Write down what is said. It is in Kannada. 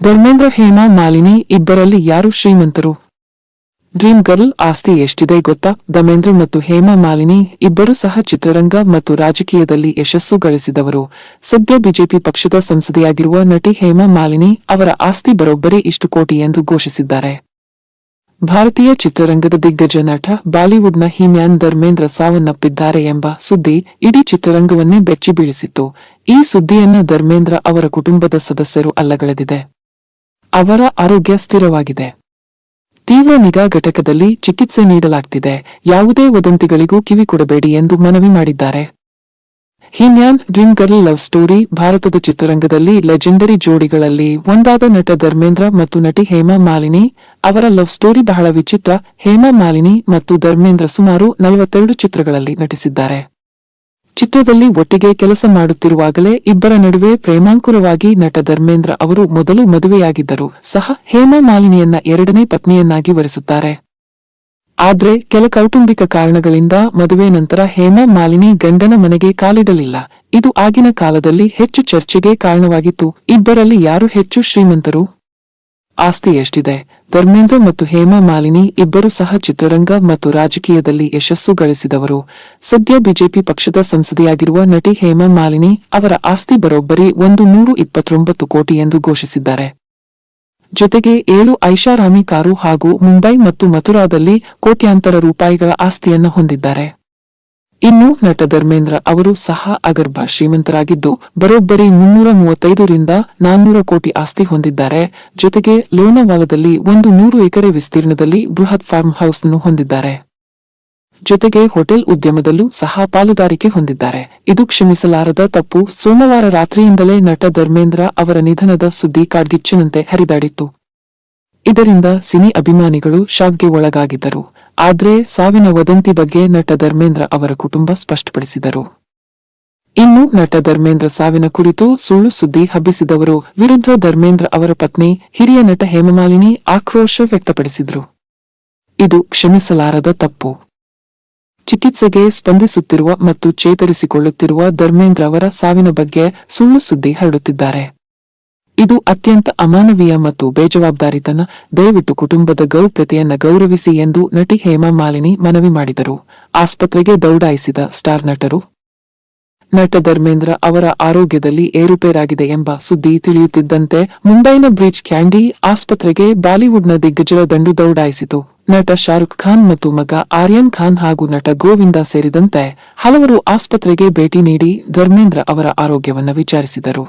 ಧರ್ಮೇಂದ್ರ, ಹೇಮಾ, ಮಾಲಿನಿ ಇಬ್ಬರಲ್ಲಿ ಯಾರು ಶ್ರೀಮಂತರು? ಡ್ರೀಮ್ ಗರ್ಲ್ ಆಸ್ತಿ ಎಷ್ಟಿದೆ ಗೊತ್ತಾ? ಧಮೇಂದ್ರ ಮತ್ತು ಹೇಮಾ, ಮಾಲಿನಿ ಇಬ್ಬರು ಸಹ ಚಿತ್ರರಂಗ ಮತ್ತು ರಾಜಕೀಯದಲ್ಲಿ ಯಶಸ್ಸು ಗಳಿಸಿದವರು. ಸದ್ಯ ಬಿಜೆಪಿ ಪಕ್ಷದ ಸಂಸದೆಯಾಗಿರುವ ನಟಿ ಹೇಮಾ, ಮಾಲಿನಿ ಅವರ ಆಸ್ತಿ ಬರೋಬ್ಬರಿ ಇಷ್ಟು ಕೋಟಿ ಎಂದು ಘೋಷಿಸಿದ್ದಾರೆ. ಭಾರತೀಯ ಚಿತ್ರರಂಗದ ದಿಗ್ಗಜ ನಟ ಬಾಲಿವುಡ್ನ ಹಿಮ್ಯಾನ್ ಧರ್ಮೇಂದ್ರ ಸಾವನ್ನಪ್ಪಿದ್ದಾರೆ ಎಂಬ ಸುದ್ದಿ ಇಡೀ ಚಿತ್ರರಂಗವನ್ನೇ ಬೆಚ್ಚಿ ಬೀಳಿಸಿತ್ತು ಈ ಸುದ್ದಿಯನ್ನು ಧರ್ಮೇಂದ್ರ ಅವರ ಕುಟುಂಬದ ಸದಸ್ಯರು ಅಲ್ಲಗಳೆದಿದೆ. ಅವರ ಆರೋಗ್ಯ ಸ್ಥಿರವಾಗಿದೆ. ತೀವ್ರ ನಿಗಾ ಘಟಕದಲ್ಲಿ ಚಿಕಿತ್ಸೆ ನೀಡಲಾಗ್ತಿದೆ. ಯಾವುದೇ ವದಂತಿಗಳಿಗೂ ಕಿವಿ ಕೊಡಬೇಡಿ ಎಂದು ಮನವಿ ಮಾಡಿದ್ದಾರೆ. He Man dream girl love story ಭಾರತದ ಚಿತ್ರರಂಗದಲ್ಲಿ ಲೆಜೆಂಡರಿ ಜೋಡಿಗಳಲ್ಲಿ ಒಂದಾದ ನಟ ಧರ್ಮೇಂದ್ರ ಮತ್ತು ನಟಿ ಹೇಮಾ ಮಾಲಿನಿ, ಅವರ ಲವ್ ಸ್ಟೋರಿ ಬಹಳ ವಿಚಿತ್ರ ಹೇಮಾ ಮಾಲಿನಿ ಮತ್ತು ಧರ್ಮೇಂದ್ರ ಸುಮಾರು ನಲವತ್ತೆರಡು ಚಿತ್ರಗಳಲ್ಲಿ ನಟಿಸಿದ್ದಾರೆ. ಚಿತ್ರದಲ್ಲಿ ಒಟ್ಟಿಗೆ ಕೆಲಸ ಮಾಡುತ್ತಿರುವಾಗಲೇ ಇಬ್ಬರ ನಡುವೆ ಪ್ರೇಮಾಂಕುರವಾಗಿ ನಟ ಧರ್ಮೇಂದ್ರ ಅವರು ಮೊದಲು ಮದುವೆಯಾಗಿದ್ದರು. ಸಹ ಹೇಮಾ ಮಾಲಿನಿಯನ್ನ ಎರಡನೇ ಪತ್ನಿಯನ್ನಾಗಿ ವರಿಸುತ್ತಾರೆ. ಆದ್ರೆ ಕೆಲ ಕೌಟುಂಬಿಕ ಕಾರಣಗಳಿಂದ ಮದುವೆ ನಂತರ ಹೇಮಾ ಮಾಲಿನಿ ಗಂಡನ ಮನೆಗೆ ಕಾಲಿಡಲಿಲ್ಲ. ಇದು ಆಗಿನ ಕಾಲದಲ್ಲಿ ಹೆಚ್ಚು ಚರ್ಚೆಗೆ ಕಾರಣವಾಗಿತ್ತು. ಇಬ್ಬರಲ್ಲಿ ಯಾರು ಹೆಚ್ಚು ಶ್ರೀಮಂತರು? ಆಸ್ತಿ ಎಷ್ಟಿದೆ? ಧರ್ಮೇಂದ್ರ ಮತ್ತು ಹೇಮಾ ಮಾಲಿನಿ ಇಬ್ಬರು ಸಹ ಚಿತ್ರರಂಗ ಮತ್ತು ರಾಜಕೀಯದಲ್ಲಿ ಯಶಸ್ಸು ಗಳಿಸಿದವರು. ಸದ್ಯ ಬಿಜೆಪಿ ಪಕ್ಷದ ಸಂಸದೆಯಾಗಿರುವ ನಟಿ ಹೇಮಾ ಮಾಲಿನಿ ಅವರ ಆಸ್ತಿ ಬರೋಬ್ಬರಿ ಒಂದು ನೂರು ಇಪ್ಪತ್ತೊಂಬತ್ತು ಕೋಟಿ ಎಂದು ಘೋಷಿಸಿದ್ದಾರೆ. ಜೊತೆಗೆ ಏಳು ಐಷಾರಾಮಿ ಕಾರು ಹಾಗೂ ಮುಂಬೈ ಮತ್ತು ಮಥುರಾದಲ್ಲಿ ಕೋಟ್ಯಾಂತರ ರೂಪಾಯಿಗಳ ಆಸ್ತಿಯನ್ನು ಹೊಂದಿದ್ದಾರೆ. ಇನ್ನು ನಟ ಧರ್ಮೇಂದ್ರ ಅವರು ಸಹ ಅಗರ್ಭ ಶ್ರೀಮಂತರಾಗಿದ್ದು, ಬರೋಬ್ಬರಿ ಮುನ್ನೂರ ಮೂವತ್ತೈದರಿಂದ ನಾನ್ನೂರ ಕೋಟಿ ಆಸ್ತಿ ಹೊಂದಿದ್ದಾರೆ. ಜೊತೆಗೆ ಲೋನವಾಲದಲ್ಲಿ ಒಂದು ನೂರು ಎಕರೆ ವಿಸ್ತೀರ್ಣದಲ್ಲಿ ಬೃಹತ್ ಫಾರ್ಮ್ ಹೌಸ್ ಅನ್ನು ಹೊಂದಿದ್ದಾರೆ. ಜೊತೆಗೆ ಹೋಟೆಲ್ ಉದ್ಯಮದಲ್ಲೂ ಸಹ ಪಾಲುದಾರಿಕೆ ಹೊಂದಿದ್ದಾರೆ. ಇದು ಕ್ಷಮಿಸಲಾರದ ತಪ್ಪು. ಸೋಮವಾರ ರಾತ್ರಿಯಿಂದಲೇ ನಟ ಧರ್ಮೇಂದ್ರ ಅವರ ನಿಧನದ ಸುದ್ದಿ ಕಾಡ್ಗಿಚ್ಚಿನಂತೆ ಹರಿದಾಡಿತ್ತು. ಇದರಿಂದ ಸಿನಿ ಅಭಿಮಾನಿಗಳು ಶಾಕ್ಗೆ ಒಳಗಾಗಿದ್ದರು. ಆದ್ರೆ ಸಾವಿನ ವದಂತಿ ಬಗ್ಗೆ ನಟ ಧರ್ಮೇಂದ್ರ ಅವರ ಕುಟುಂಬ ಸ್ಪಷ್ಟಪಡಿಸಿದರು. ಇನ್ನು ನಟ ಧರ್ಮೇಂದ್ರ ಸಾವಿನ ಕುರಿತು ಸುಳ್ಳು ಸುದ್ದಿ ಹಬ್ಬಿಸಿದವರು ವಿರುದ್ಧ ಧರ್ಮೇಂದ್ರ ಅವರ ಪತ್ನಿ ಹಿರಿಯ ನಟ ಹೇಮಮಾಲಿನಿ ಆಕ್ರೋಶ ವ್ಯಕ್ತಪಡಿಸಿದರು. ಇದು ಕ್ಷಮಿಸಲಾರದ ತಪ್ಪು. ಚಿಕಿತ್ಸೆಗೆ ಸ್ಪಂದಿಸುತ್ತಿರುವ ಮತ್ತು ಚೇತರಿಸಿಕೊಳ್ಳುತ್ತಿರುವ ಧರ್ಮೇಂದ್ರ ಅವರ ಸಾವಿನ ಬಗ್ಗೆ ಸುಳ್ಳು ಸುದ್ದಿ ಹರಡುತ್ತಿದ್ದಾರೆ. ಇದು ಅತ್ಯಂತ ಅಮಾನವೀಯ ಮತ್ತು ಬೇಜವಾಬ್ದಾರಿತನ. ದಯವಿಟ್ಟು ಕುಟುಂಬದ ಗೌಪ್ಯತೆಯನ್ನು ಗೌರವಿಸಿ ಎಂದು ನಟಿ ಹೇಮಾ ಮಾಲಿನಿ ಮನವಿ ಮಾಡಿದರು. ಆಸ್ಪತ್ರೆಗೆ ದೌಡಾಯಿಸಿದ ಸ್ಟಾರ್ ನಟರು. ನಟ ಧರ್ಮೇಂದ್ರ ಅವರ ಆರೋಗ್ಯದಲ್ಲಿ ಏರುಪೇರಾಗಿದೆ ಎಂಬ ಸುದ್ದಿ ತಿಳಿಯುತ್ತಿದ್ದಂತೆ ಮುಂಬೈನ ಬ್ರಿಡ್ಜ್ ಕ್ಯಾಂಡಿ ಆಸ್ಪತ್ರೆಗೆ ಬಾಲಿವುಡ್ನ ದಿಗ್ಗಜರ ದಂಡು ದೌಡಾಯಿಸಿತು. ನಟ ಶಾರುಖ್ ಖಾನ್ ಮತ್ತು ಮಗ ಆರ್ಯನ್ ಖಾನ್ ಹಾಗೂ ನಟ ಗೋವಿಂದ ಸೇರಿದಂತೆ ಹಲವರು ಆಸ್ಪತ್ರೆಗೆ ಭೇಟಿ ನೀಡಿ ಧರ್ಮೇಂದ್ರ ಅವರ ಆರೋಗ್ಯವನ್ನು ವಿಚಾರಿಸಿದರು.